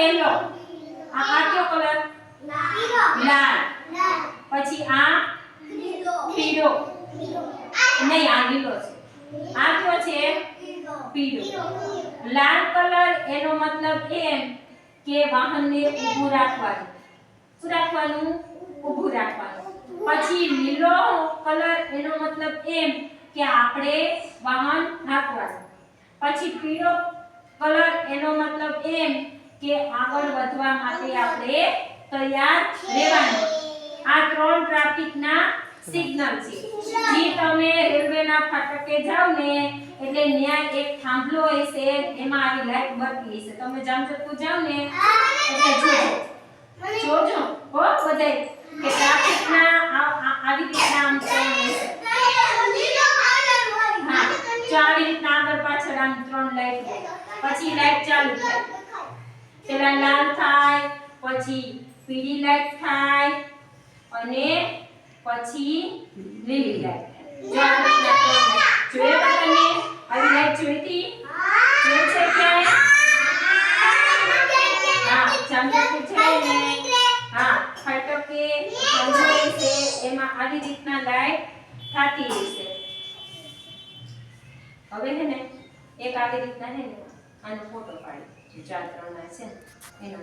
પહેલો. આ કાચો કલર? લાલ. પછી આ? પીળો. નહીં આ લીલો છે. આ કયો છે? પીળો. લાલ કલર એનો મતલબ એમ કે વાહનને ઊભું રાખવાનું. શું રાખવાનું? ઊભું રાખવાનું. પછી લીલો કલર એનો મતલબ એમ કે આપણે વાહન રાખવાનું. પછી પીળો કલર એનો મતલબ એમ કે આગળ વધવા માટે આપણે તૈયાર રહેવાનું. આ ત્રણ ટ્રાફિકના સિગ્નલ છે. જે તમે રેલવેના ફાટકે જાવ ને, એટલે ત્યાં એક થાંભલો હશે એમાં આવી લાઈટ બતલી છે તમે જામજોધપુર જાવ ને, એટલે જોજો. જોજો. હો, બધાય. કે ટ્રાફિકના આવી રીતના આમ ત્રણ હા રીતના આગળ પાછળ આમ ત્રણ લાઈટ પછી લાઈટ ચાલુ થાય. પેલા લાલ થાય, પછી પીળી લાઈટ થાય અને પછી લીલી લાઈટ જોઈએ આવી લાઈટ જોઈતી? જોઈ છે હા જામજોધપુર છે ને? હા, ફાટકે છે, એમાં આવી રીતના લાઈટ થતી રહેશે હવે છે ને, એક આવી રીતના છે ને, આનો ફોટો પાડી. ચાર ત્રણ છે. એનો